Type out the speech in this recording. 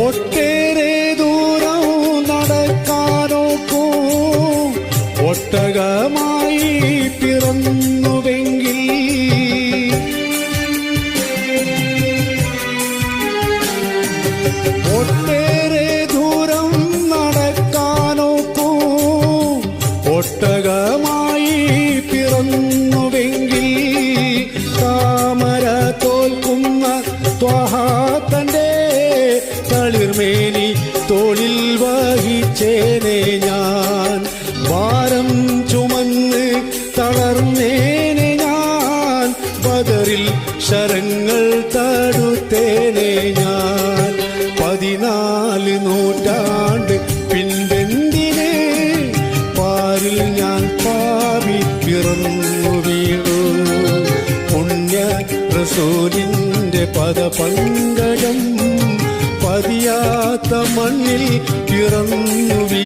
ഒട്ടേറെ ദൂരം നടക്കാനോക്കൂ. ഒട്ടകമായി പിറന്നുവെങ്കിൽ ഒട്ടേറെ ദൂരം നടക്കാനോക്കൂ. ഒട്ടകമായി പിറന്നുവെങ്കിൽ താമര തോൽക്കുന്ന ത്വഹാത്തന്റെ തളിർമേനി തോളിൽ വഹിച്ചേനെ ഞാൻ. ഭാരം ചുമന്ന് തളർന്നേനെ ഞാൻ. ബദറിൽ ശരങ്ങൾ തടുത്തേനെ ഞാൻ. പതിനാല് നൂറ്റാണ്ട് പിൻപെന്തിന് പാരിൽ ഞാൻ പാവി പിറന്നു വീണു. പുണ്യ റസൂലിന്റെ പദപങ്കജം പതിയാത്ത മണ്ണിൽ പിറന്നു